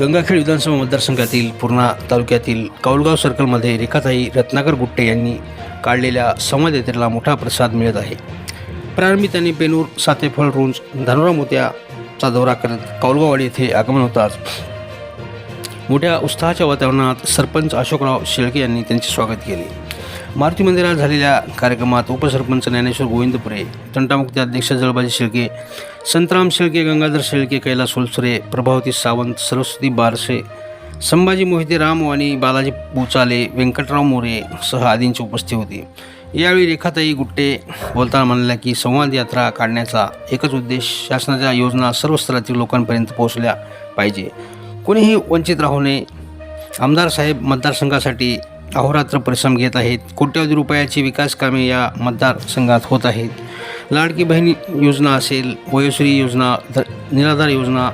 गंगाखेड विधानसभा मतदारसंघातील पूर्णा तालुक्यातील कौलगाव सर्कलमध्ये रेखाताई रत्नाकर गुट्टे यांनी काढलेल्या संवाद यात्रेला मोठा प्रसाद मिळत आहे. प्रारंभी त्यांनी पेनूर सातेफळ रुंज धानोरा मोत्याचा दौरा करत कौलगाववाडी येथे आगमन होताच मोठ्या उत्साहाच्या वातावरणात सरपंच अशोकराव शेळके यांनी त्यांचे स्वागत केले. मारुती मंदिरात झालेल्या कार्यक्रमात उपसरपंच ज्ञानेश्वर गोविंदपुरे तंटामुक्ती अध्यक्ष जळबाजी शेळके संतराम शेळके गंगाधर शेळके कैलास सोलसरे प्रभावती सावंत सरस्वती बारसे संभाजी मोहिते रामवाणी बालाजी पुचाले व्यंकटराव मोरे सह आदींची उपस्थिती होती. यावेळी रेखाताई गुट्टे बोलताना म्हणाल्या की संवाद यात्रा काढण्याचा एकच उद्देश शासनाच्या योजना सर्व स्तरातील लोकांपर्यंत पोहोचल्या पाहिजे. कोणीही वंचित राहू नये. आमदार साहेब मतदारसंघासाठी अहोरात्र परिश्रम घेत आहेत. कोट्यवधी रुपयाची विकास कामे या मतदारसंघात होत आहेत. लाडकी बहीण योजना असेल वयोश्री योजना निराधार योजना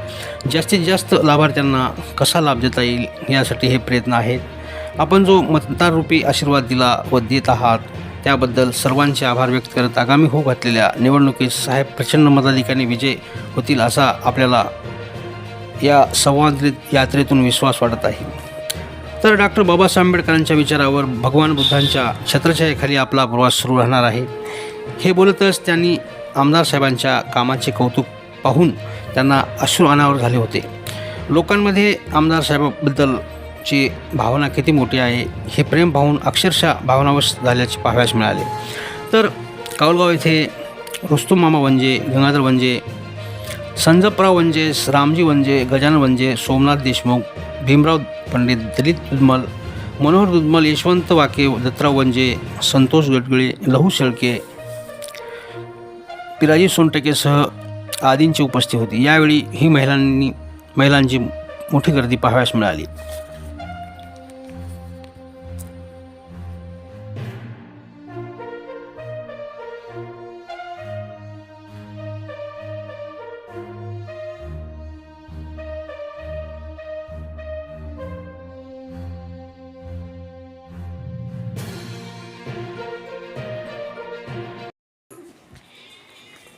जास्तीत जास्त लाभार्थ्यांना कसा लाभ देता येईल यासाठी हे प्रयत्न आहेत. आपण जो मतदाररूपी आशीर्वाद दिला व देत आहात त्याबद्दल सर्वांचे आभार व्यक्त करत आगामी होऊ घातलेल्या निवडणुकीत साहेब प्रचंड मताधिकाने विजय होतील असा आपल्याला या संवाद यात्रेतून विश्वास वाटत आहे. तर डॉक्टर बाबासाहेब आंबेडकरांच्या विचारावर भगवान बुद्धांच्या छत्रछायेखाली आपला प्रवास सुरू राहणार आहे. हे बोलतच त्यांनी आमदार साहेबांच्या कामाचे कौतुक पाहून त्यांना अश्रू अनावर झाले होते. लोकांमध्ये आमदार साहेबाबद्दलची भावना किती मोठी आहे हे प्रेम पाहून अक्षरशः भावनावश झाल्याचे पाहाव्यास मिळाले. तर कावलगाव येथे रुस्तुम मामा वंजे गंगाधर वंजे संजपराव वंजे रामजी वंजे गजानन वंजे सोमनाथ देशमुख भीमराव पंडित दलित दुधमल मनोहर दुधमल यशवंत वाके दत्तराव वंजे संतोष गडगळे लहू शेळके पिराजी सोनटकेसह आदींची उपस्थिती होती. यावेळी ही महिलांनी महिलांची मोठी गर्दी पाहाव्यास मिळाली.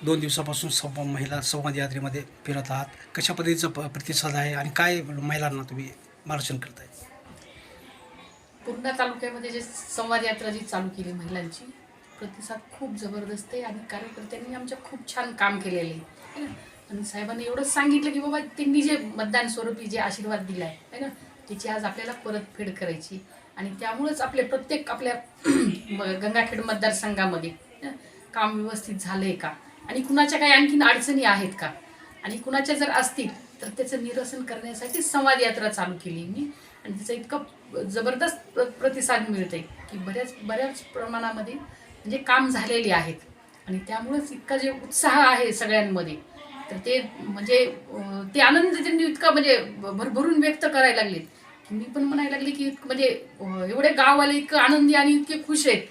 दोन दिवसापासून संव महिला संवाद यात्रेमध्ये फिरत आहात. कशा पद्धतीचा प प्रतिसाद आहे आणि काय महिलांना तुम्ही मार्गदर्शन करताय? पूर्णा तालुक्यामध्ये जे संवाद यात्रा जी चालू केली महिलांची प्रतिसाद खूप जबरदस्त आहे आणि कार्यकर्त्यांनी आमच्या खूप छान काम केलेले आहे. ना? आणि साहेबांनी एवढंच सांगितलं की बाबा त्यांनी जे मतदान स्वरूपी जे आशीर्वाद दिला आहे ना? त्याची आज आपल्याला परतफेड करायची. आणि त्यामुळंच आपले प्रत्येक आपल्या गंगाखेड मतदारसंघामध्ये काम व्यवस्थित झालं आहे का? आणि कुणाच्या काही आणखीन अडचणी आहेत का? आणि कुणाच्या जर असतील तर त्याचं निरसन करण्यासाठी संवाद यात्रा चालू केली मी. आणि त्याचा इतकं जबरदस्त प्र- प्रतिसाद मिळते की बऱ्याच बऱ्याच प्रमाणामध्ये म्हणजे काम झालेले आहेत. आणि त्यामुळंच इतका जे उत्साह आहे सगळ्यांमध्ये तर ते म्हणजे ते आनंद त्यांनी इतका म्हणजे भरभरून व्यक्त करायला लागले की मी पण म्हणायला लागले की म्हणजे एवढे गाववाले इतकं आनंदी आणि इतके खुश आहेत.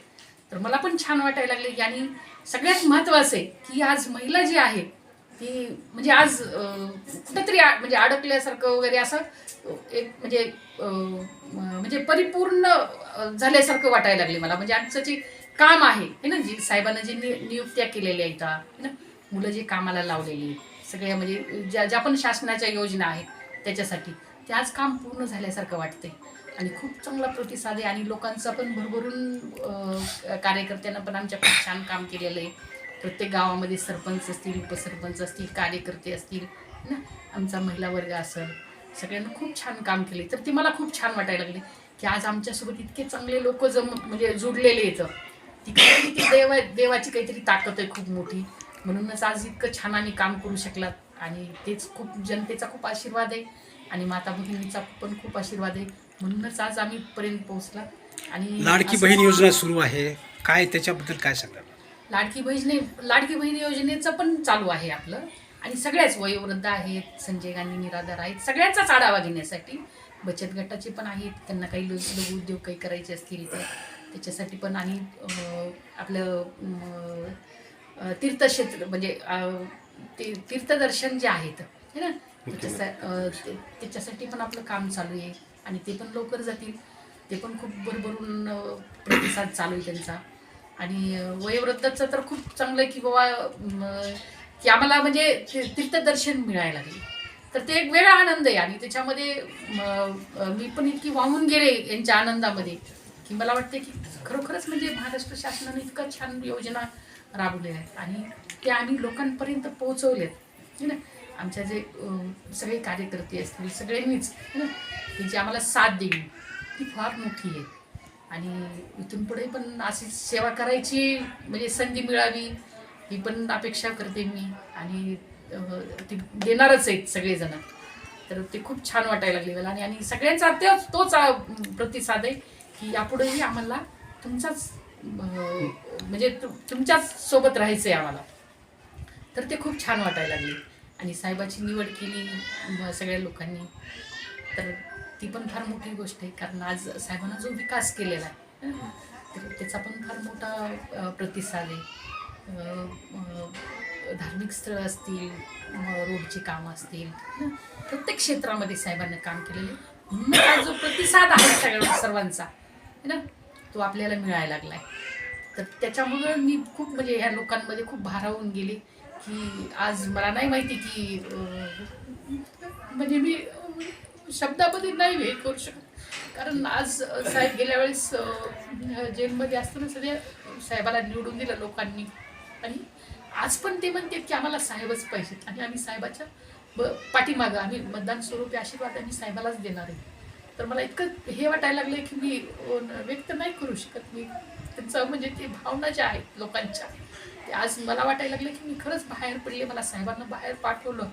तर मला पण छान वाटायला लागले की आणि सगळ्यात महत्त्वाचं आहे की आज महिला जी आहे ती म्हणजे आज कुठंतरी म्हणजे अडकल्यासारखं वगैरे असं एक म्हणजे म्हणजे परिपूर्ण झाल्यासारखं वाटायला लागले मला. म्हणजे आमचं जे काम आहे है ना जी साहेबांना जे नि नियुक्त्या केलेल्या आहेत है ना मुलं जे कामाला लावलेली सगळ्या म्हणजे ज्या ज्या पण शासनाच्या योजना आहेत त्याच्यासाठी ते आज काम पूर्ण झाल्यासारखं वाटतंय. आणि खूप चांगला प्रतिसाद आहे आणि लोकांचा पण भरभरून कार्यकर्त्यांना पण आमच्या खूप छान काम केलेलं आहे. प्रत्येक गावामध्ये सरपंच असतील उपसरपंच असतील कार्यकर्ते असतील ना? आमचा महिला वर्ग असेल सगळ्यांना खूप छान काम केले तर ते मला खूप छान वाटायला लागले की आज आमच्यासोबत इतके चांगले लोक जम म्हणजे जुडलेले आहेत. ती काहीतरी ती देवा देवाची काहीतरी ताकद आहे खूप मोठी. म्हणूनच आज इतकं छान आम्ही काम करू शकलात आणि तेच खूप जनतेचा खूप आशीर्वाद आहे आणि माता भगिनीचा पण खूप आशीर्वाद आहे. म्हणूनच आज आम्ही इथपर्यंत पोहोचला. आणि लाडकी बहीण योजना सुरू आहे. काय त्याच्याबद्दल काय सांगा लाडकी बहिणी लाडकी बहीण योजनेचं पण चालू आहे आपलं. आणि सगळ्याच वयोवृद्ध आहेत संजय गांधी निराधार आहेत सगळ्यांचाच आढावा घेण्यासाठी बचत गटाचे पण आहेत. त्यांना काही लघु लघु उद्योग काही करायचे असतील तर त्याच्यासाठी पण आणि आपलं तीर्थक्षेत्र म्हणजे तीर्थदर्शन जे आहेत है ना? त्याच्यासा त्याच्यासाठी पण आपलं काम चालू आहे. आणि ते पण लवकर जातील. ते पण खूप भरभरून प्रतिसाद चालू आहे त्यांचा. आणि वयोवृद्धाचं तर खूप चांगलं आहे की बाबा की आम्हाला म्हणजे तीर्थदर्शन मिळायला लागले. तर ते एक वेगळा आनंद आहे. आणि त्याच्यामध्ये मी पण इतकी वाहून गेले यांच्या आनंदामध्ये की मला वाटते की खरोखरच म्हणजे महाराष्ट्र शासनाने इतकं छान योजना राबवल्या आहेत. आणि त्या आम्ही लोकांपर्यंत पोहोचवल्यात है ना? आमच्या जे सगळे कार्यकर्ते असतील सगळ्यांनीच है ना? की जी आम्हाला साथ दिली ती फार मोठी आहे. आणि इथून पुढे पण अशी सेवा करायची म्हणजे संधी मिळावी ही पण अपेक्षा करते मी. आणि ती देणारच आहेत सगळेजण. तर ते खूप छान वाटायला लागले मला. आणि आणि सगळ्यांचा तेच तोच प्रतिसाद आहे की यापुढेही आम्हाला तुमचाच म्हणजे तुमच्याच सोबत राहायचं आहे आम्हाला. तर ते खूप छान वाटायला लागले. आणि साहेबाची निवड केली सगळ्या लोकांनी. तर ती पण फार मोठी गोष्ट आहे. कारण आज साहेबांना जो विकास केलेला आहे तर त्याचा पण फार मोठा प्रतिसाद आहे. धार्मिक स्थळं असतील रोडची कामं असतील प्रत्येक क्षेत्रामध्ये साहेबांनी काम केलेलं आहे. म्हणून हा जो प्रतिसाद आहे सगळ्या सर्वांचा है ना तो आपल्याला मिळायला लागलाय. तर त्याच्यामुळं मी खूप म्हणजे ह्या लोकांमध्ये खूप भारावून गेले की आज मला नाही माहिती की म्हणजे मी शब्दामध्ये नाही हे करू शकत. कारण आज साहेब गेल्या वेळेस जेलमध्ये असताना सगळ्या साहेबाला निवडून दिलं लोकांनी. आणि आज पण ते म्हणतात की आम्हाला साहेबच पाहिजेत. आणि आम्ही साहेबाच्या ब- पाठीमागं आम्ही मतदान स्वरूपी आशीर्वाद आम्ही साहेबालाच देणार आहे. तर मला इतकं हे वाटायला लागलं की मी व्यक्त नाही करू शकत. मी त्यांचं म्हणजे ते भावना ज्या आहेत लोकांच्या ते आज मला वाटायला लागलं की मी खरंच बाहेर पडले मला साहेबांना बाहेर पाठवलं.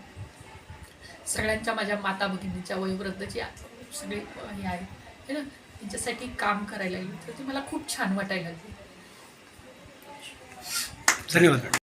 सगळ्यांच्या माझ्या माता भगिनीच्या वयोवृद्धची सगळे हे आहे है ना? त्यांच्यासाठी काम करायला लागली. तर ती मला खूप छान वाटायला लागली. धन्यवाद.